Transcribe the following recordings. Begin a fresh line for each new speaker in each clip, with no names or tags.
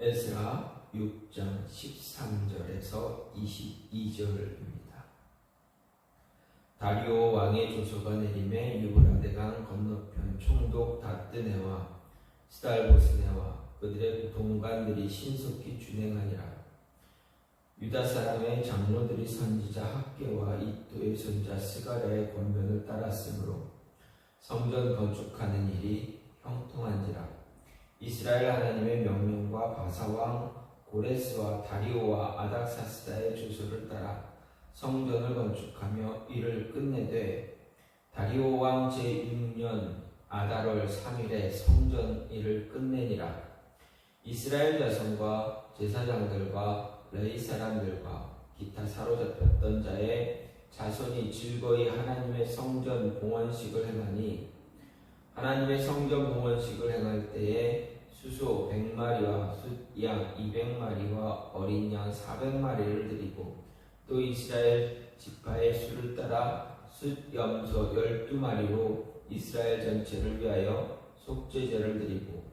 에스라 6장 13절에서 22절입니다. 다리오 왕의 조서가 내림에 유브라데강 건너편 총독 다뜨네와 스달보스네와 그들의 동관들이 신속히 준행하니라. 유다 사람의 장로들이 선지자 학계와 이또의 손자 스가랴의 권면을 따랐으므로 성전 건축하는 일이 형통한지라. 이스라엘 하나님의 명령과 바사왕 고레스와 다리오와 아닥사스다의 주소를 따라 성전을 건축하며 이를 끝내되 다리오 왕 제6년 아달월 3일에 성전 일을 끝내니라. 이스라엘 자손과 제사장들과 레이 사람들과 기타 사로잡혔던 자의 자손이 즐거이 하나님의 성전 봉헌식을 행하니 하나님의 성전 봉헌식을 행할 때에 수소 100마리와 숫양 200마리와 어린 양 400마리를 드리고 또 이스라엘 지파의 수를 따라 숫 염소 12마리로 이스라엘 전체를 위하여 속죄제를 드리고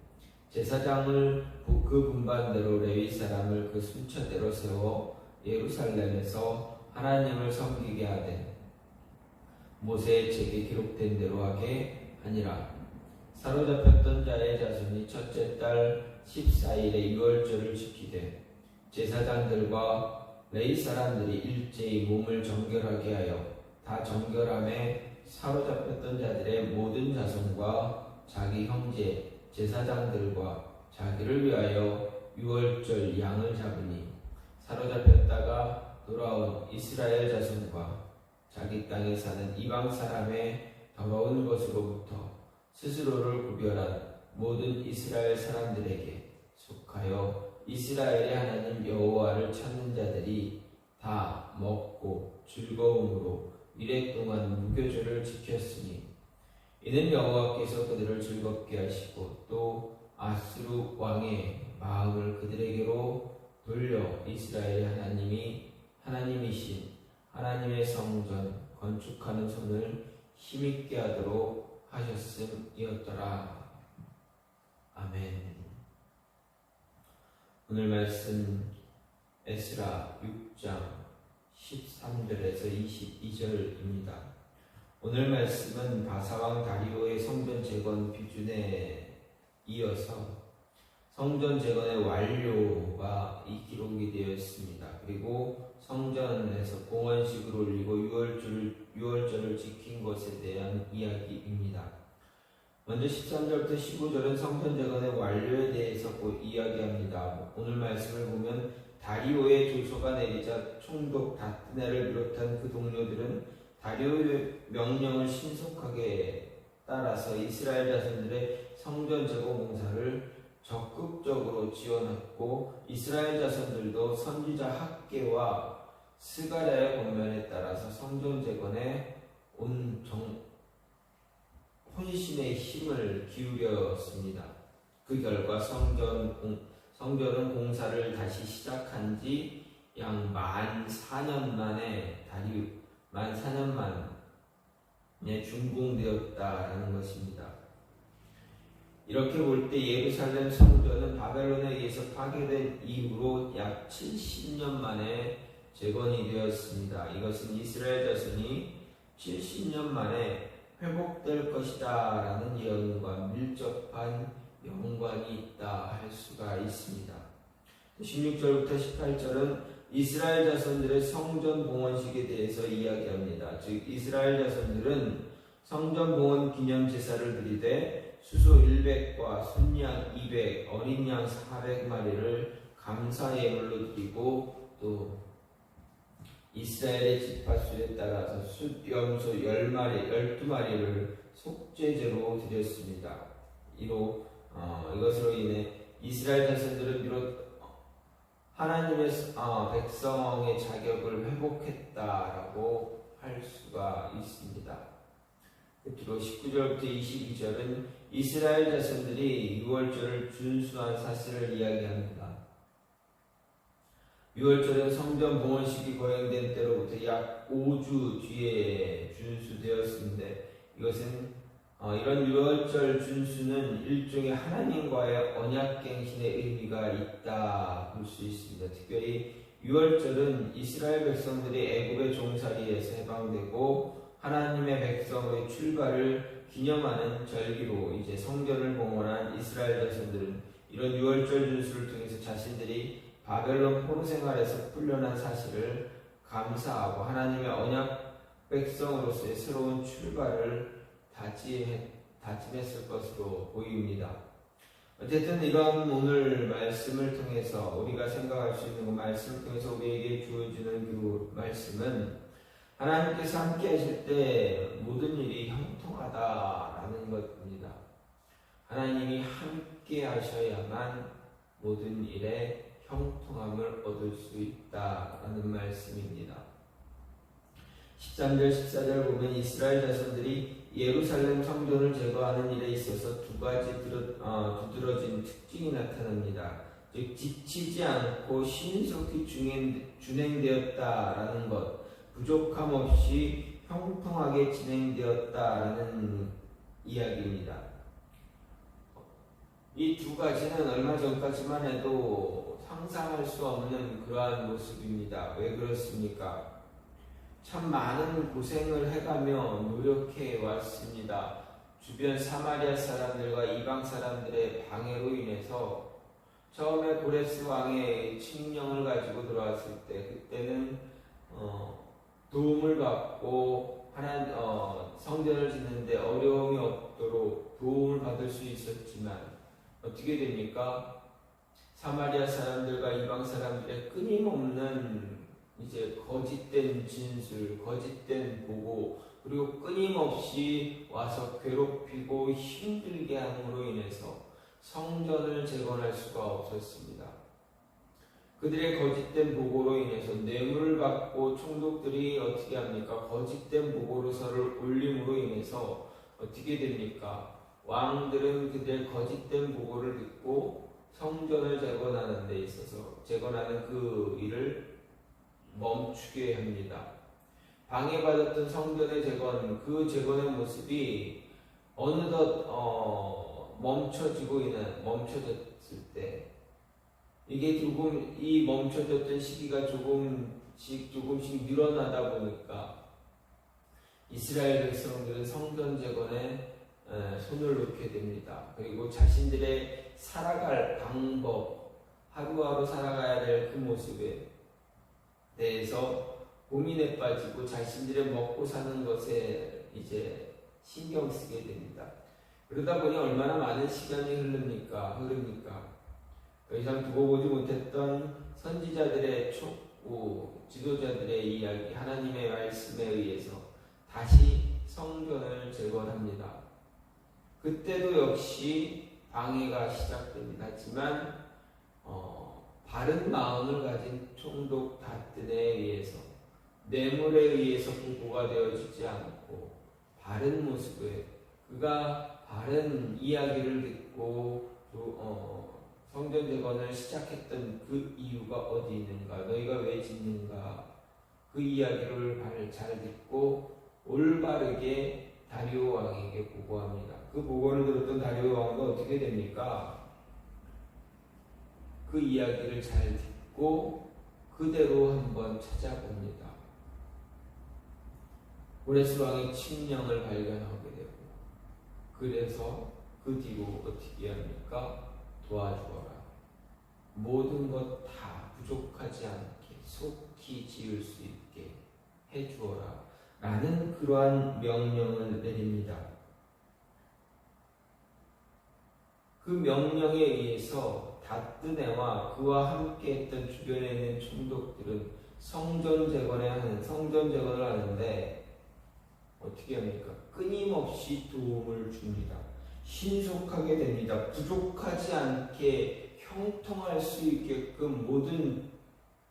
제사장을 그 분반대로 레위 사람을 그 순처대로 세워 예루살렘에서 하나님을 섬기게 하되 모세의 책에 기록된 대로 하게 하니라 사로잡혔던 자의 자손이 첫째 달 14일에 유월절을 지키되 제사장들과 레이 사람들이 일제히 몸을 정결하게 하여 다 정결함에 사로잡혔던 자들의 모든 자손과 자기 형제 제사장들과 자기를 위하여 유월절 양을 잡으니 사로잡혔다가 돌아온 이스라엘 자손과 자기 땅에 사는 이방 사람의 더러운 것으로부터 스스로를 구별한 모든 이스라엘 사람들에게 속하여 이스라엘의 하나님 여호와를 찾는 자들이 다 먹고 즐거움으로 미래 동안 무교절을 지켰으니 이는 여호와께서 그들을 즐겁게 하시고 또 아스루 왕의 마음을 그들에게로 돌려 이스라엘의 하나님이 하나님이신 하나님의 성전 건축하는 손을 힘있게 하도록 하셨음이었더라. 아멘. 오늘 말씀 에스라 6장 13절에서 22절입니다. 오늘 말씀은 바사왕 다리오의 성전 재건 비준에 이어서 성전 재건의 완료가 이 기록이 되어 있습니다. 그리고 성전에서 공헌식을 올리고 6월절, 6월절을 지킨 것에 대한 이야기입니다. 먼저 13절부터 15절은 성전 재건의 완료에 대해서 이야기합니다. 오늘 말씀을 보면 다리오의 조소가 내리자 총독 다트네를 비롯한 그 동료들은 다리오의 명령을 신속하게 따라서 이스라엘 자손들의 성전 재건 공사를 적극적으로 지원했고 이스라엘 자손들도 선지자 학계와 스가랴의 권면에 따라서 성전 재건에 온 정, 혼신의 힘을 기울였습니다. 그 결과 성전 공, 성전은 공사를 다시 시작한 지 약 만 4년 만에 다리 만 4년 만에 준공되었다라는 것입니다. 이렇게 볼 때 예루살렘 성전은 바벨론에 의해서 파괴된 이후로 약 70년 만에 재건이 되었습니다. 이것은 이스라엘 자손이 70년 만에 회복될 것이다 라는 예언과 밀접한 연관이 있다 할 수가 있습니다. 16절부터 18절은 이스라엘 자손들의 성전 봉헌식에 대해서 이야기합니다. 즉 이스라엘 자손들은 성전 봉헌 기념 제사를 드리되 수소 100과 순양 200, 어린 양 400마리를 감사 예물로 드리고 또 이스라엘의 지파수에 따라서 숫 염소 10마리, 12마리를 속죄제로 드렸습니다. 이로 어, 이것으로 인해 이스라엘 자손들은 비록 하나님의 어, 백성의 자격을 회복했다라고 할 수가 있습니다. 끝으로 19절부터 22절은 이스라엘 자손들이 6월절을 준수한 사실을 이야기합니다. 6월절은 성전 봉헌식이 거행된 때로부터 약 5주 뒤에 준수되었습니다. 이것은 어, 이런 유월절 준수는 일종의 하나님과의 언약갱신의 의미가 있다 볼 수 있습니다. 특별히 유월절은 이스라엘 백성들이 애굽의 종살이에서 해방되고 하나님의 백성의 출발을 기념하는 절기로 이제 성전을 봉헌한 이스라엘 백성들은 이런 유월절 준수를 통해서 자신들이 바벨론 포로 생활에서 풀려난 사실을 감사하고 하나님의 언약 백성으로서의 새로운 출발을 다짐했, 다짐했을 것으로 보입니다. 어쨌든 이런 오늘 말씀을 통해서 우리가 생각할 수 있는 그 말씀을 통해서 우리에게 주어지는 그 말씀은 하나님께서 함께 하실 때 모든 일이 형통하다라는 것입니다. 하나님이 함께 하셔야만 모든 일에 형통함을 얻을 수 있다라는 말씀입니다. 13절 14절 보면 이스라엘 자손들이 예루살렘 성전을 제거하는 일에 있어서 두 가지 들어, 어, 두드러진 특징이 나타납니다. 즉 지치지 않고 신속히 준행, 준행되었다라는 것, 부족함 없이 형통하게 진행되었다라는 이야기입니다. 이 두 가지는 얼마 전까지만 해도 상상할 수 없는 그러한 모습입니다. 왜 그렇습니까? 참 많은 고생을 해가며 노력해 왔습니다. 주변 사마리아 사람들과 이방 사람들의 방해로 인해서 처음에 고레스 왕의 칙령을 가지고 들어왔을 때 그때는 어, 도움을 받고 하나 어, 성전을 짓는데 어려움이 없도록 도움을 받을 수 있었지만 어떻게 됩니까? 사마리아 사람들과 이방 사람들의 끊임없는 이제 거짓된 진술, 거짓된 보고, 그리고 끊임없이 와서 괴롭히고 힘들게 함으로 인해서 성전을 재건할 수가 없었습니다. 그들의 거짓된 보고로 인해서 뇌물을 받고 총독들이 어떻게 합니까? 거짓된 보고서를 올림으로 인해서 어떻게 됩니까? 왕들은 그들의 거짓된 보고를 듣고 성전을 재건하는 데 있어서 재건하는 그 일을 멈추게 합니다. 방해받았던 성전의 재건, 그 재건의 모습이 어느덧 어, 멈춰지고 있는 멈춰졌을 때 이게 조금 이 멈춰졌던 시기가 조금씩 조금씩 늘어나다 보니까 이스라엘 백성들은 성전 재건에 손을 놓게 됩니다. 그리고 자신들의 살아갈 방법, 하루하루 살아가야 될 그 모습에 대해서 고민에 빠지고 자신들의 먹고 사는 것에 이제 신경 쓰게 됩니다. 그러다 보니 얼마나 많은 시간이 흐릅니까? 흐릅니까? 더 이상 두고 보지 못했던 선지자들의 촉구, 지도자들의 이야기, 하나님의 말씀에 의해서 다시 성전을 재건합니다. 그때도 역시 방해가 시작됩니다. 하지만 어, 바른 마음을 가진 총독 다튼에 의해서 뇌물에 의해서 보고가 되어지지 않고 바른 모습에 그가 바른 이야기를 듣고 또, 어, 성전 재건을 시작했던 그 이유가 어디 있는가 너희가 왜 짓는가 그 이야기를 잘 듣고 올바르게 다리오 왕에게 보고합니다. 그 보고를 들었던 다리오 왕도 어떻게 됩니까? 그 이야기를 잘 듣고 그대로 한번 찾아봅니다. 고레스 왕의 칙령을 발견하게 되고 그래서 그 뒤로 어떻게 합니까? 도와주어라. 모든 것 다 부족하지 않게 속히 지을 수 있게 해주어라. 라는 그러한 명령을 내립니다. 그 명령에 의해서 다뜨네와 그와 함께 했던 주변에 있는 총독들은 성전 재건에 하는 성전 재건을 하는데 어떻게 합니까? 끊임없이 도움을 줍니다. 신속하게 됩니다. 부족하지 않게 형통할 수 있게끔 모든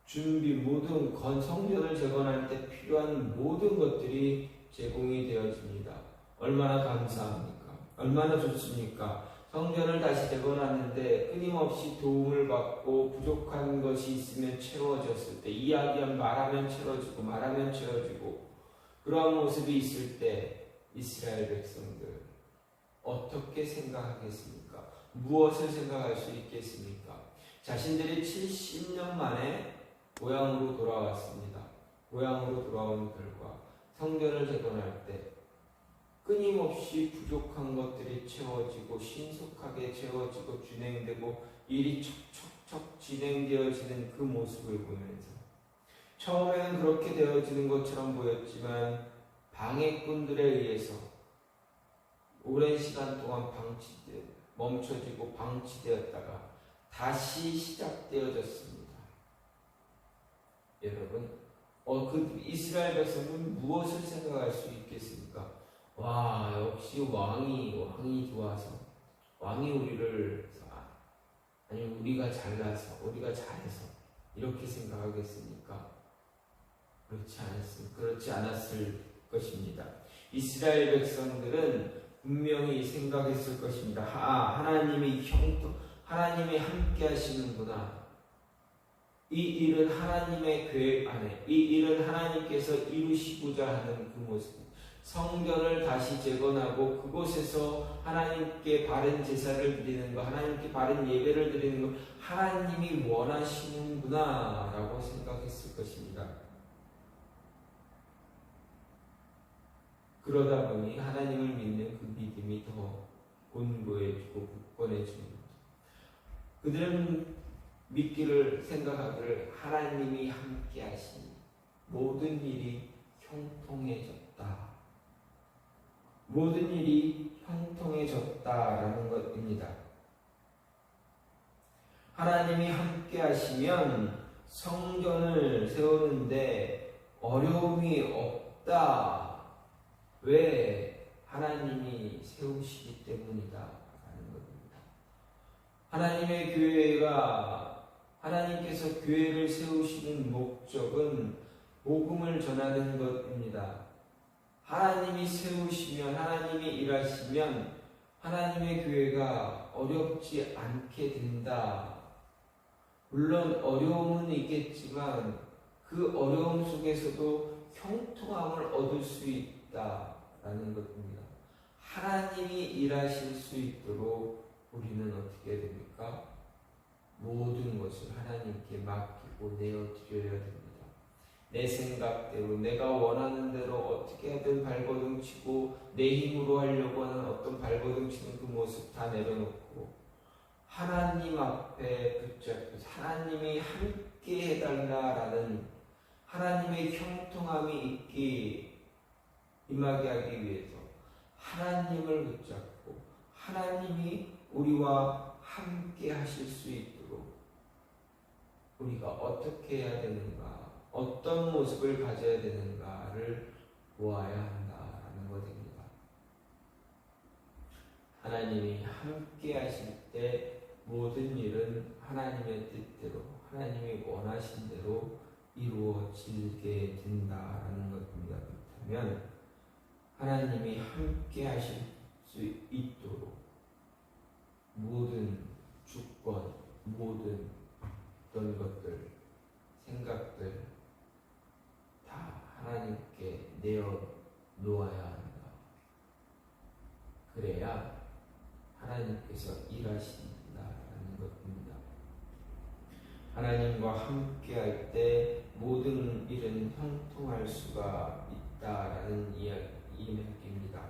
준비, 모든 건 성전을 재건할 때 필요한 모든 것들이 제공이 되어집니다. 얼마나 감사합니까? 얼마나 좋습니까? 성전을 다시 재건하는데 끊임없이 도움을 받고 부족한 것이 있으면 채워졌을 때 이야기하면 말하면 채워지고 말하면 채워지고 그러한 모습이 있을 때 이스라엘 백성들 어떻게 생각하겠습니까? 무엇을 생각할 수 있겠습니까? 자신들이 70년 만에 고향으로 돌아왔습니다. 고향으로 돌아온 결과 성전을 재건할 때 끊임없이 부족한 것들이 채워지고 신속하게 채워지고 진행되고 일이 척척척 진행되어지는 그 모습을 보면서 처음에는 그렇게 되어지는 것처럼 보였지만 방해꾼들에 의해서 오랜 시간 동안 방치되 멈춰지고 방치되었다가 다시 시작되어졌습니다. 여러분, 어, 그 이스라엘 백성은 무엇을 생각할 수 있겠습니까? 와, 역시 왕이 왕이 좋아서 왕이 우리를 아니 우리가 잘나서 우리가 잘해서 이렇게 생각하겠습니까? 그렇지 않았습 그렇지 않았을 것입니다. 이스라엘 백성들은 분명히 생각했을 것입니다. 아, 하나님이 형통, 하나님이 함께 하시는구나. 이 일은 하나님의 계획 안에, 이 일은 하나님께서 이루시고자 하는 그 모습. 성전을 다시 재건하고 그곳에서 하나님께 바른 제사를 드리는 것, 하나님께 바른 예배를 드리는 것, 하나님이 원하시는구나 라고 생각했을 것입니다. 그러다 보니 하나님을 믿는 그 믿음이 더 곤고해지고 굳건해집니다. 그들은 믿기를 생각하기를 하나님이 함께 하시니 모든 일이 형통해졌다. 모든 일이 형통해졌다라는 것입니다. 하나님이 함께 하시면 성전을 세우는데 어려움이 없다. 왜? 하나님이 세우시기 때문이다. 라는 겁니다. 하나님의 교회가, 하나님께서 교회를 세우시는 목적은 복음을 전하는 것입니다. 하나님이 세우시면, 하나님이 일하시면, 하나님의 교회가 어렵지 않게 된다. 물론 어려움은 있겠지만, 그 어려움 속에서도 형통함을 얻을 수 있다 라는 것입니다. 하나님이 일하실 수 있도록 우리는 어떻게 됩니까? 모든 것을 하나님께 맡기고 내어드려야 됩니다. 내 생각대로 내가 원하는 대로 어떻게 하든 발버둥 치고 내 힘으로 하려고 하는 어떤 발버둥 치는 그 모습 다 내려놓고 하나님 앞에 붙잡고 하나님이 함께 해달라라는 하나님의 형통함이 있기 임하게 하기 위해서 하나님을 붙잡고 하나님이 우리와 함께 하실 수 있도록 우리가 어떻게 해야 되는가 어떤 모습을 가져야 되는가를 보아야 한다라는 것입니다. 하나님이 함께 하실 때 모든 일은 하나님의 뜻대로 하나님이 원하신 대로 이루어지게 된다라는 것입니다. 그렇다면 하나님이 함께 하실 수 있도록 모든 주권, 모든 어떤 것들, 생각들 다 하나님께 내어 놓아야 한다. 그래야 하나님께서 일하신다라는 것입니다. 하나님과 함께 할 때 모든 일은 형통할 수가 있다라는 이야기 입니다.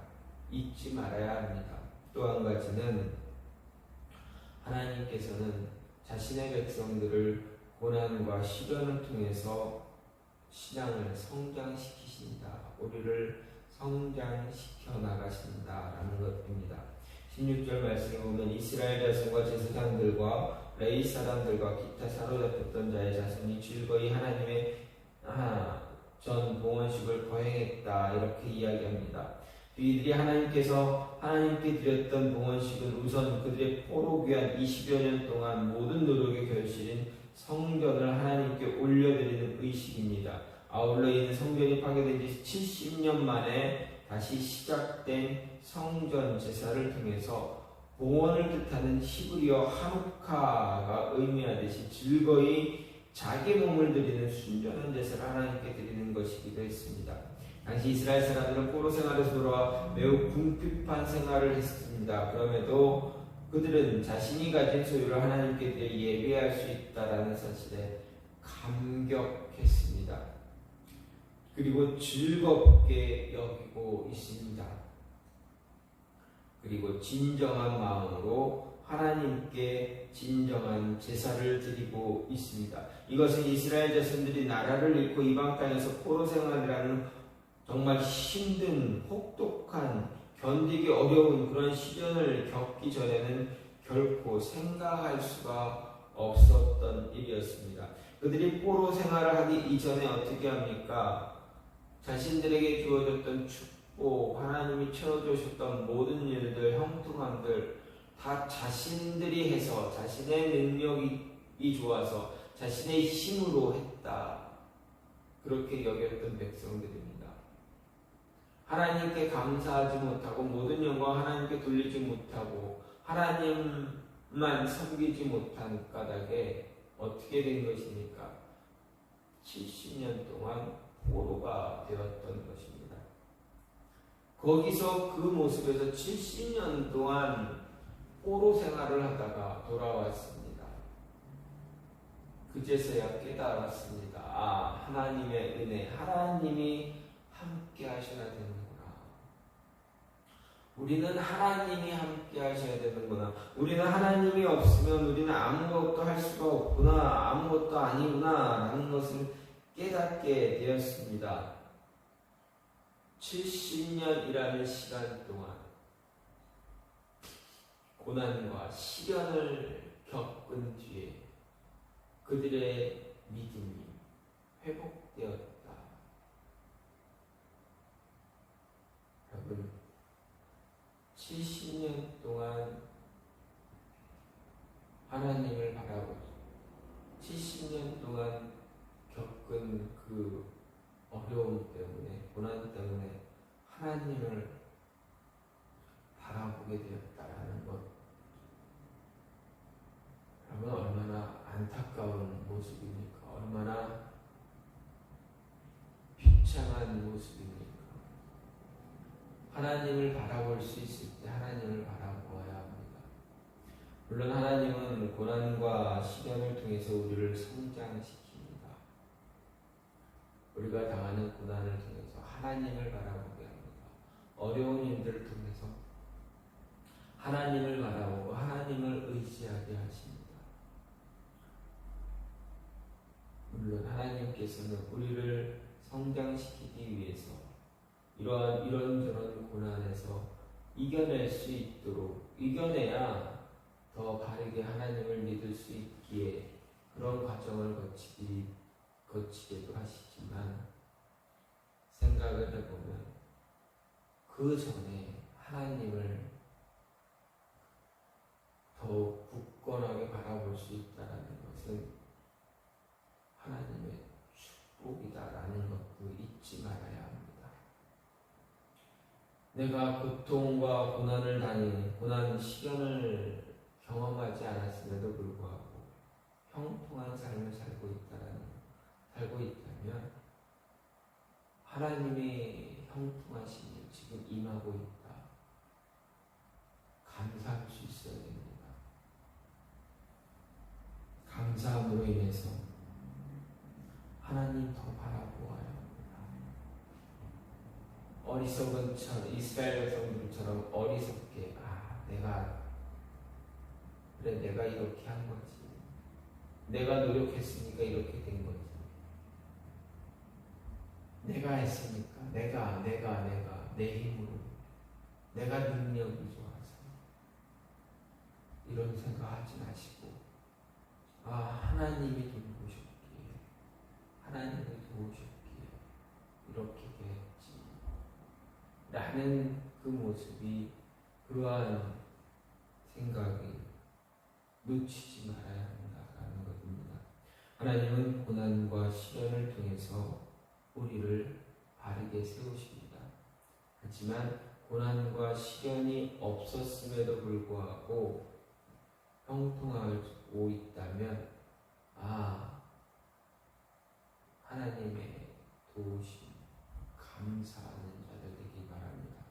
잊지 말아야 합니다. 또 한 가지는 하나님께서는 자신의 백성들을 고난과 시련을 통해서 신앙을 성장시키신다. 우리를 성장시켜 나가신다 라는 것입니다. 16절 말씀에 보면 이스라엘 자손과 제사장들과 레이 사람들과 기타 사로잡혔던 자의 자손이 즐거이 하나님의 아, 전 봉헌식을 거행했다 이렇게 이야기합니다. 이들이 하나님께서 하나님께 드렸던 봉헌식은 우선 그들의 포로 귀한 20여 년 동안 모든 노력의 결실인 성전을 하나님께 올려드리는 의식입니다. 아울러 이는 성전이 파괴된 지 70년 만에 다시 시작된 성전 제사를 통해서 봉헌을 뜻하는 히브리어 하누카가 의미하듯이 즐거이 자기 몸을 드리는 순전한 제사를 하나님께 드리는 것이기도 했습니다. 당시 이스라엘 사람들은 포로 생활에서 돌아와 매우 궁핍한 생활을 했습니다. 그럼에도 그들은 자신이 가진 소유를 하나님께 드려 예배할 수 있다라는 사실에 감격했습니다. 그리고 즐겁게 여기고 있습니다. 그리고 진정한 마음으로 하나님께 진정한 제사를 드리고 있습니다. 이것은 이스라엘 자손들이 나라를 잃고 이방 땅에서 포로 생활이라는 정말 힘든 혹독한 견디기 어려운 그런 시련을 겪기 전에는 결코 생각할 수가 없었던 일이었습니다. 그들이 포로 생활을 하기 이전에 어떻게 합니까? 자신들에게 주어졌던 축복, 하나님이 채워주셨던 모든 일들, 형통함들 다 자신들이 해서 자신의 능력이 좋아서 자신의 힘으로 했다. 그렇게 여겼던 백성들입니다. 하나님께 감사하지 못하고 모든 영광 하나님께 돌리지 못하고 하나님만 섬기지 못한 까닭에 어떻게 된 것입니까? 70년 동안 포로가 되었던 것입니다. 거기서 그 모습에서 70년 동안 포로 생활을 하다가 돌아왔습니다. 그제서야 깨달았습니다. 아, 하나님의 은혜, 하나님이 함께 하셔야 되는구나. 우리는 하나님이 함께 하셔야 되는구나. 우리는 하나님이 없으면 우리는 아무것도 할 수가 없구나. 아무것도 아니구나. 라는 것을 깨닫게 되었습니다. 70년이라는 시간 동안 고난과 시련을 겪은 뒤에 그들의 믿음이 회복되었다. 여러분, 70년 동안 하나님을 바라보고 70년 동안 겪은 그 어려움 때문에 고난 때문에 하나님을 바라보게 되었다라는 것 그러면 얼마나 안타까운 모습입니까? 얼마나 비참한 모습입니까? 하나님을 바라볼 수 있을 때 하나님을 바라보아야 합니다. 물론 하나님은 고난과 시련을 통해서 우리를 성장시킵니다. 우리가 당하는 고난을 통해서 하나님을 바라보게 합니다. 어려운 일들을 통해서 하나님을 바라보고 하나님을 의지하게 하십니다. 물론 하나님께서는 우리를 성장시키기 위해서 이러한 이런저런 고난에서 이겨낼 수 있도록 이겨내야 더 바르게 하나님을 믿을 수 있기에 그런 과정을 거치기 거치게도 하시지만 생각을 해보면 그 전에 하나님을 더욱 굳건하게 바라볼 수 있다는 것은 하나님의 축복이다라는 것도 잊지 말아야 합니다. 내가 고통과 고난을 당해 고난 시련을 경험하지 않았음에도 불구하고 형통한 삶을 살고 있다라는 살고 있다면 하나님의 형통하심이 지금 임하고 있다. 감사할 수 있어야 됩니다. 감사함으로 인해서 하나님 더 바라보아야 합니다. 어리석은 처럼 이스라엘 백성들처럼 어리석게 아 내가 그래 내가 이렇게 한 거지. 내가 노력했으니까 이렇게 된 거지. 내가 했으니까 내가 내가 내가 내 힘으로 내가 능력이 좋아서. 이런 생각하지 마시고 아 하나님이 돌보셨기에 하나님이 도우셨기에 이렇게 됐지 라는 그 모습이 그러한 생각이 놓치지 말아야 한다라는 것입니다. 하나님은 고난과 시련을 통해서 우리를 바르게 세우십니다. 하지만 고난과 시련이 없었음에도 불구하고 형통하고 있다면 아 하나님의 도우심 감사하는 자들 되기 바랍니다.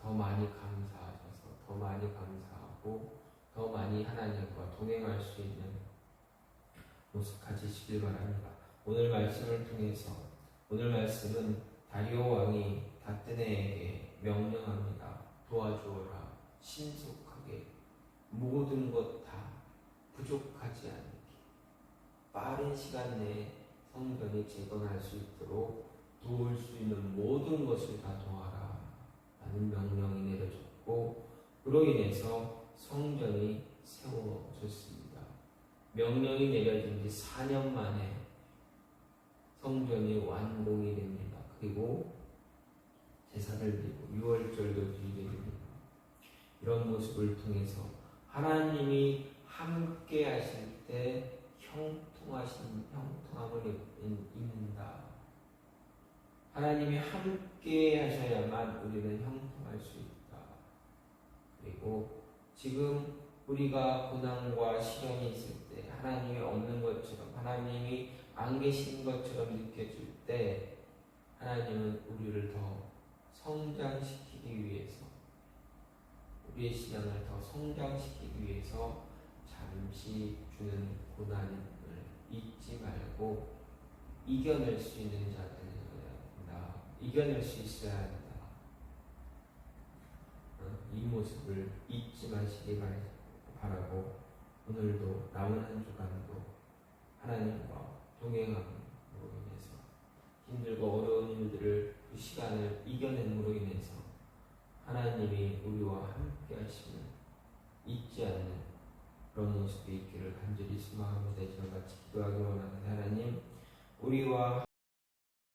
더 많이 감사하셔서 더 많이 감사하고 더 많이 하나님과 동행할 수 있는 모습 가지시길 바랍니다. 오늘 말씀을 통해서 오늘 말씀은 다리오 왕이 다뜨네에게 명령합니다. 도와주어라. 신속하게 모든 것 다 부족하지 않게 빠른 시간 내에 성전이 재건할 수 있도록 도울 수 있는 모든 것을 다 도와라. 라는 명령이 내려졌고 그로 인해서 성전이 세워졌습니다. 명령이 내려진 지 4년 만에 성전이 완공이 됩니다. 그리고 제사를 드리고 유월절도 드리게 됩니다. 이런 모습을 통해서 하나님이 함께 하실 때 형 통하신 형통함을 입는다. 하나님이 함께 하셔야만 우리는 형통할 수 있다. 그리고 지금 우리가 고난과 시련이 있을 때 하나님이 없는 것처럼 하나님이 안 계신 것처럼 느껴질 때 하나님은 우리를 더 성장시키기 위해서 우리의 신앙을 더 성장시키기 위해서 잠시 주는 고난을 잊지 말고 이겨낼 수 있는 자들이다. 이겨낼 수 있어야 한다. 어, 이 모습을 잊지 마시기 바- 바라고 오늘도 남은 한 주간도 하나님과 동행함으로 인해서 힘들고 어려운 일들을 그 시간을 이겨냄으로 인해서 하나님이 우리와 함께 하시는 잊지 않는 그런 모습이 있기를 간절히 소망합니다. 이와 같이 기도하기 원하는 하나님 우리와